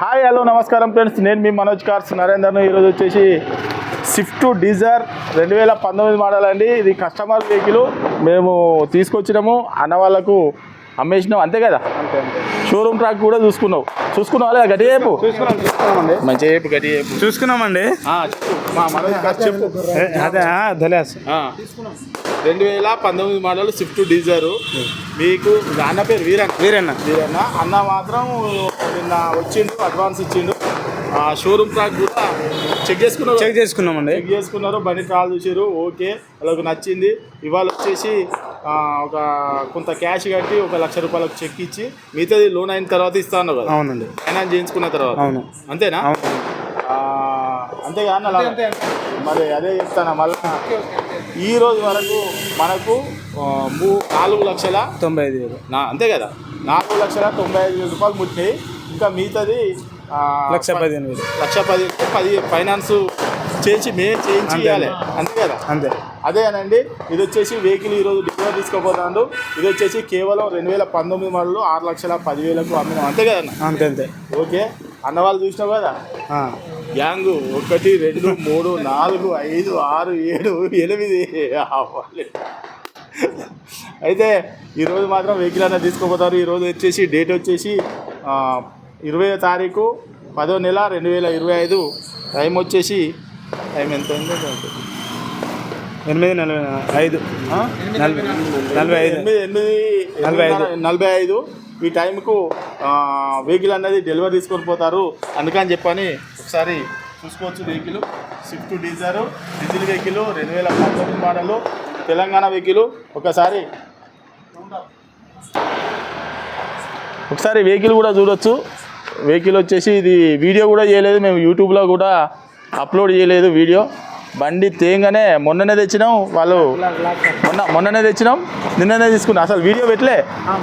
Hi hello నమస్కారం friends. నేను మీ Manoj cars నరేందర్ను. ఈరోజు వచ్చేసి స్విఫ్ట్ డీజర్ రెండు వేల పంతొమ్మిది మోడల్ అండి. ఇది కస్టమర్ వెహికల్ మేము తీసుకొచ్చినాము. అన్న వాళ్ళకు అమ్మేసినాం. అంతే కదా? షోరూమ్ ట్రాక్ కూడా చూసుకున్నావు. చూసుకున్నావు లేదా? గట్టి చెప్పు. మంచి చెప్పు గట్టి చెప్పు. చూసుకున్నామండి. ఆ, చెప్పు. మా మనోజ్ కార్స్ చెప్పు. ఏ, అదే ధలేస్ రెండు వేల పంతొమ్మిది మోడల్ స్విఫ్ట్ డీజర్ మీకు అన్న పేరు వీరన్ వీరన్న. వీరన్న. అన్న మాత్రం నిన్న వచ్చిండు అడ్వాన్స్ ఇచ్చిండు. ఆ షోరూమ్ ట్రాక్ కూడా చెక్ చేసుకున్నారు. చెక్ చేసుకున్నామండి. చెక్ చేసుకున్నారు బండి ట్రాల్ చూసారు ఓకే వాళ్ళకి నచ్చింది. ఇవాళ వచ్చేసి ఆ, ఒక కొంత క్యాష్ కట్టి ఒక లక్ష రూపాయలకు చెక్ ఇచ్చి మిగతాది లోన్ అయిన తర్వాత ఇస్తాను కదా. అవునండి. ఫైనాన్స్ చేయించుకున్న తర్వాత. అవును. అంతేనా? అంతేగా అన్న? మరి అదే చెప్తాను మళ్ళీ ఈ రోజు వరకు మనకు నాలుగు లక్షల తొంభై ఐదు వేలు. నా అంతే కదా. నాలుగు లక్షల తొంభై ఐదు వేల రూపాయలు ముట్టినాయి. ఇంకా మిగతాది లక్ష పదిహేను వేలు. లక్ష పది పది ఫైనాన్స్ చేసి మే చేయించి అంతే. ఇవ్వాలి. అంతే కదా? అంతే. అదేనండి ఇది వచ్చేసి వెహికల్ ఈరోజు డెలివరీ తీసుకోబోతాడు ఇది వచ్చేసి కేవలం రెండు వేల పంతొమ్మిది మోడల్ ఆరు లక్షల పదివేలకు అమ్మినాం. అంతే కదన్న అంతే అంతే. ఓకే. అన్న వాళ్ళు చూసినావు కదా? గ్యాంగ్ ఒకటి రెండు మూడు నాలుగు ఐదు ఆరు ఏడు ఎనిమిది. అయితే ఈరోజు మాత్రం వెహికల్ అనేది తీసుకోపోతారు. ఈరోజు వచ్చేసి డేట్ వచ్చేసి ఇరవై తారీఖు పదో నెల రెండు వేల ఇరవై ఐదు. టైం వచ్చేసి టైం ఎంత. ఎనిమిది నలభై ఐదు? నలభై ఐదు. ఎనిమిది ఎనిమిది నలభై ఐదు. నలభై ఐదు. ఈ టైంకు వెహికల్ అనేది డెలివరీ తీసుకొని పోతారు. అందుకని చెప్పని ఒకసారి చూసుకోవచ్చు vehicle. Swift Dzire diesel vehicle రెండు వేల పంతొమ్మిది మోడల్ తెలంగాణ వెహికల్. ఒకసారి ఒకసారి వెహికల్ కూడా చూడొచ్చు. వెహికల్ వచ్చేసి ఇది వీడియో కూడా చేయలేదు మేము యూట్యూబ్లో కూడా అప్లోడ్ చేయలేదు వీడియో. బండి తేంగానే మొన్ననే తెచ్చినాం వాళ్ళు. మొన్న మొన్ననే తెచ్చినాం నిన్ననే తీసుకున్నాం. అసలు వీడియో పెట్టలే?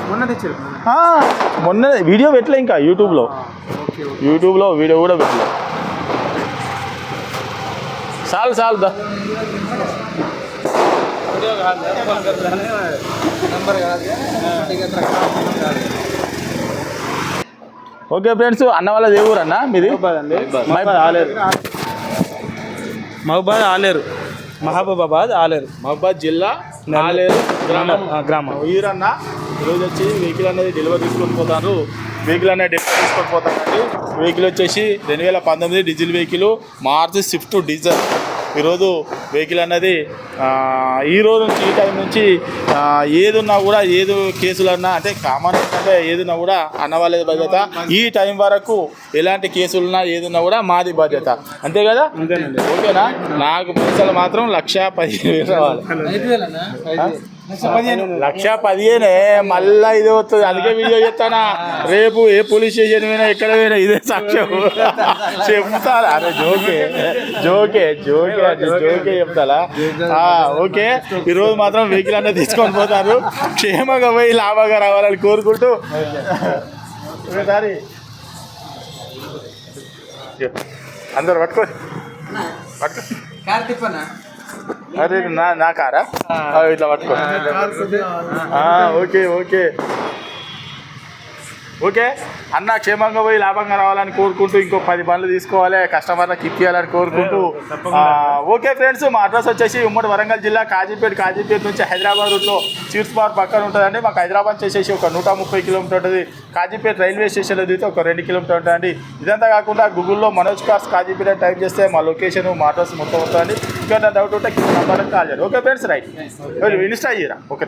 మొన్న తెచ్చారు ఆ, మొన్న వీడియో పెట్టలే ఇంకా యూట్యూబ్లో యూట్యూబ్లో వీడియో కూడా పెట్టలే. చాలు చాలు దా. ఓకే ఫ్రెండ్స్ అన్న వాళ్ళది ఏ ఊరు అన్న? మీది? మహబాద్ ఆలేరు. మహబాద్ ఆలేరు. మహబూబాబాద్ ఆలేరు. మహబాద్ జిల్లా నాలేరు గ్రామం. ఆ, గ్రామం. వీరన్న ఈరోజు వచ్చి వెహికల్ అనేది డెలివరీ తీసుకొని పోతారు. వెహికల్ అనేది డెలివరీ తీసుకొని పోతారండి. వెహికల్ వచ్చేసి రెండు వేల పంతొమ్మిది diesel vehicle March Swift diesel. ఈరోజు వెహికల్ అనేది ఆ, ఈ రోజు నుంచి ఈ టైం నుంచి ఏది ఉన్నా కూడా ఏది కేసులన్నా అంటే కామన్ ఏంటంటే ఏదున్నా కూడా అన్న వాళ్ళది బాధ్యత. ఈ టైం వరకు ఎలాంటి కేసులున్నా ఏదున్నా కూడా మాది బాధ్యత. అంతే కదా? అంతేనండి. ఓకేనా? నాకు పైసలు మాత్రం లక్ష పదిహేను వేలు రావాలి. లక్ష పదిహేనే. మళ్ళా ఇది వస్తుంది. అందుకే వీడియో చెప్తానా రేపు ఏ పోలీస్ స్టేషన్ పోయినా ఎక్కడ పోయినా ఇదే సాక్ష్యం. చెప్తారా? అరే జోకే. జోకే జోకే అంటే జోకే చెప్తారా? ఆ, ఓకే. ఈరోజు మాత్రం వెహికల్ అనేది తీసుకొని పోతారు. క్షేమంగా పోయి లాభంగా రావాలని కోరుకుంటూ. ఒకసారి అందరు పట్టుకో. పట్టుకో. అరే నా నా కారా? ఇట్లా పట్టుకో. Okay okay. ఓకే? అన్న క్షేమంగా పోయి లాభంగా రావాలని కోరుకుంటూ ఇంకో పది బండ్లు తీసుకోవాలి కస్టమర్లకు ఇప్పించాలని కోరుకుంటూ ఓకే ఫ్రెండ్స్ మా అడ్రస్ వచ్చేసి ఉమ్మడి వరంగల్ జిల్లా కాజీపేట కాజీపేట నుంచి హైదరాబాద్ రూట్లో స్వీట్స్ బార్ పక్కన ఉంటుందండి. మాకు హైదరాబాద్ చేసేసి ఒక నూట ముప్పై కిలోమీటర్ ఉంటుంది. కాజీపేట రైల్వే స్టేషన్లో దిగితే ఒక రెండు కిలోమీటర్ ఉంటుందండి. ఇదంతా కాకుండా గూగుల్లో మనోజ్ కార్స్ కాజీపేట టైప్ చేస్తే మా లొకేషన్ మా అడ్రస్ మొత్తం వస్తుందండి. ఇంకా డౌట్ ఉంటే కాల్ చేయండి. Okay friends right. ఇన్స్టా చేయరా ఓకే